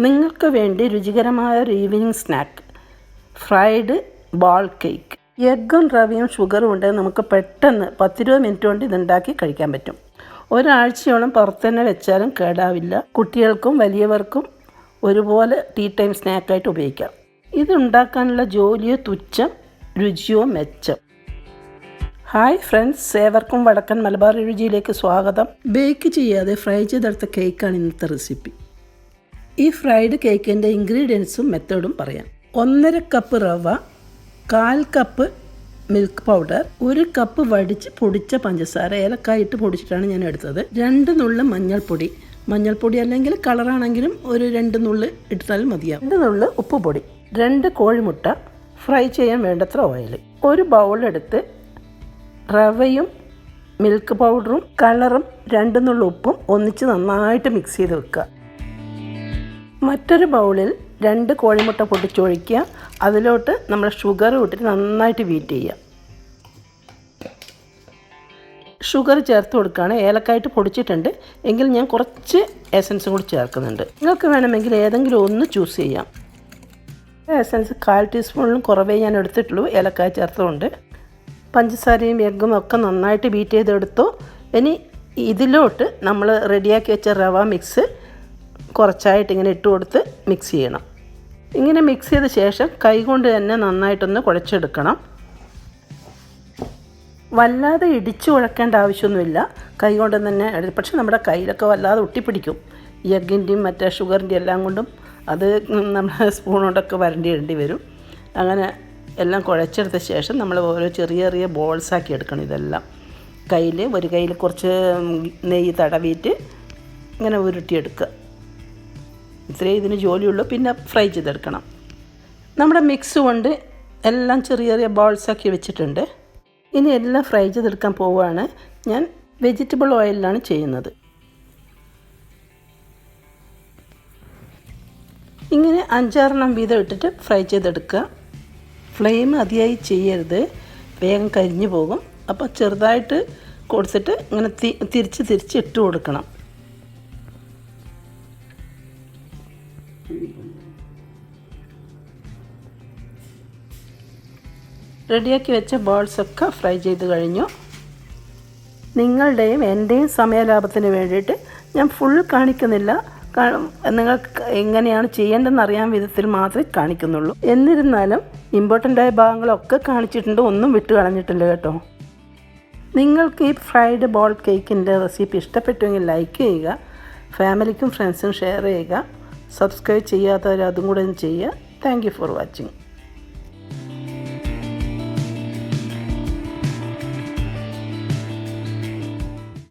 നിങ്ങൾക്ക് വേണ്ടി രുചികരമായ ഒരു evening snack. Fried ball cake. എഗ്ഗും റവയും ഷുഗറും ഉണ്ടെങ്കിൽ നമുക്ക് പെട്ടെന്ന് പത്തിരുപത് മിനിറ്റ് കൊണ്ട് ഇതുണ്ടാക്കി കഴിക്കാൻ പറ്റും. ഒരാഴ്ചയോളം പുറത്ത് തന്നെ വെച്ചാലും കേടാവില്ല. കുട്ടികൾക്കും വലിയവർക്കും ഒരുപോലെ ടീ ടൈം സ്നാക്കായിട്ട് ഉപയോഗിക്കാം. ഇതുണ്ടാക്കാനുള്ള ജോലിയോ തുച്ഛം രുചിയോ മെച്ചം. ഹായ് ഫ്രണ്ട്സ് ഏവർക്കും വടക്കൻ മലബാർ രുചിയിലേക്ക് സ്വാഗതം. ബേക്ക് ചെയ്യാതെ ഫ്രൈ ചെയ്തെടുത്ത കേക്കാണ് ഇന്നത്തെ റെസിപ്പി. ഈ ഫ്രൈഡ് കേക്കിന്റെ ഇൻഗ്രീഡിയൻസും മെത്തേഡും പറയാം. ഒന്നര കപ്പ് റവ കാൽ കപ്പ് മിൽക്ക് പൗഡർ ഒരു കപ്പ് വടിച്ച് പൊടിച്ച പഞ്ചസാര ഏലക്കായ ഇട്ട് പൊടിച്ചിട്ടാണ് ഞാൻ എടുത്തത്. രണ്ട് നുള്ളു മഞ്ഞൾപ്പൊടി. മഞ്ഞൾപ്പൊടി അല്ലെങ്കിൽ കളറാണെങ്കിലും ഒരു രണ്ട് നുള്ളു ഇട്ടാൽ മതിയാവും. രണ്ട് നുള്ളു ഉപ്പുപൊടി. രണ്ട് കോഴിമുട്ട ഫ്രൈ ചെയ്യാൻ വേണ്ടത്ര ഓയിൽ ഒരു ബൗളെടുത്ത് റവയും മിൽക്ക് പൗഡറും കളറും രണ്ട് നുള്ള ഉപ്പും ഒന്നിച്ച് നന്നായിട്ട് മിക്സ് ചെയ്ത് വെക്കുക. മറ്റൊരു ബൗളിൽ രണ്ട് കോഴിമുട്ട പൊട്ടിച്ചൊഴിക്കുക. അതിലോട്ട് നമ്മൾ ഷുഗർ ഇട്ടിട്ട് നന്നായിട്ട് ബീറ്റ് ചെയ്യുക. ഷുഗർ ചേർത്ത് കൊടുക്കുകയാണ്. ഏലക്കായിട്ട് പൊടിച്ചിട്ടുണ്ട്. എങ്കിൽ ഞാൻ കുറച്ച് എസൻസ് കൂടി ചേർക്കുന്നുണ്ട്. നിങ്ങൾക്ക് വേണമെങ്കിൽ ഏതെങ്കിലും ഒന്ന് ചൂസ് ചെയ്യാം. എസൻസ് കാൽ ടീസ്പൂണിലും കുറവേ ഞാൻ എടുത്തിട്ടുള്ളൂ. ഏലക്കായ ചേർത്തതുകൊണ്ട്. പഞ്ചസാരയും എഗ്ഗും ഒക്കെ നന്നായിട്ട് ബീറ്റ് ചെയ്തെടുത്തു. ഇനി ഇതിലോട്ട് നമ്മൾ റെഡിയാക്കി വെച്ച റവ മിക്സ് കുറച്ചായിട്ട് ഇങ്ങനെ ഇട്ട് കൊടുത്ത് മിക്സ് ചെയ്യണം. ഇങ്ങനെ മിക്സ് ചെയ്ത ശേഷം കൈകൊണ്ട് തന്നെ നന്നായിട്ടൊന്ന് കുഴച്ചെടുക്കണം. വല്ലാതെ ഇടിച്ചു കുഴക്കേണ്ട ആവശ്യമൊന്നുമില്ല. കൈകൊണ്ട് തന്നെ പക്ഷെ നമ്മുടെ കയ്യിലൊക്കെ വല്ലാതെ ഒട്ടിപ്പിടിക്കും. എഗ്ഗിന്റെയും മറ്റേ ഷുഗറിന്റെയും എല്ലാം കൊണ്ടും അത് നമ്മുടെ സ്പൂൺ കൊണ്ടൊക്കെ വരണ്ടിയിടേണ്ടി വരും. അങ്ങനെ എല്ലാം കുഴച്ചെടുത്ത ശേഷം നമ്മൾ ഓരോ ചെറിയ ചെറിയ ബോൾസാക്കി എടുക്കണം ഇതെല്ലാം. കയ്യിൽ ഒരു കയ്യിൽ കുറച്ച് നെയ്യ് തടവിയിട്ട് ഇങ്ങനെ ഉരുട്ടിയെടുക്കുക. ഇത്രയും ഇതിന് ജോലിയുള്ളൂ. പിന്നെ ഫ്രൈ ചെയ്തെടുക്കണം. നമ്മുടെ മിക്സ് കൊണ്ട് എല്ലാം ചെറിയ ചെറിയ ബോൾസാക്കി വെച്ചിട്ടുണ്ട്. ഇനി എല്ലാം ഫ്രൈ ചെയ്തെടുക്കാൻ പോവുകയാണ്. ഞാൻ വെജിറ്റബിൾ ഓയിലാണ് ചെയ്യുന്നത്. ഇങ്ങനെ അഞ്ചാറെണ്ണം വീതം ഇട്ടിട്ട് ഫ്രൈ ചെയ്തെടുക്കുക. ഫ്ലെയിം അതിയായി ചെയ്യരുത്. വേഗം കരിഞ്ഞു പോകും. അപ്പോൾ ചെറുതായിട്ട് കൊടുത്തിട്ട് ഇങ്ങനെ തിരിച്ച് തിരിച്ച് ഇട്ട് കൊടുക്കണം. റെഡിയാക്കി വെച്ച ബോൾസൊക്കെ ഫ്രൈ ചെയ്ത് കഴിഞ്ഞു. നിങ്ങളുടെയും എന്റെയും സമയലാഭത്തിന് വേണ്ടിയിട്ട് ഞാൻ ഫുൾ കാണിക്കുന്നില്ല. നിങ്ങൾക്ക് എങ്ങനെയാണ് ചെയ്യേണ്ടതെന്ന് അറിയാൻ വിധത്തിൽ മാത്രമേ കാണിക്കുന്നുള്ളൂ. എന്നിരുന്നാലും ഇമ്പോർട്ടന്റ് ആയ ഭാഗങ്ങളൊക്കെ കാണിച്ചിട്ടുണ്ട്. ഒന്നും വിട്ടു കളഞ്ഞിട്ടില്ല കേട്ടോ. നിങ്ങൾക്ക് ഈ ഫ്രൈഡ് ബോൾ കേക്കിന്റെ റെസിപ്പി ഇഷ്ടപ്പെട്ടുവെങ്കിൽ ലൈക്ക് ചെയ്യുക. ഫാമിലിക്കും ഫ്രണ്ട്സും ഷെയർ ചെയ്യുക. സബ്സ്ക്രൈബ് ചെയ്യാത്തവർ അതും കൂടെ ഒന്ന് ചെയ്യുക. Thank for watching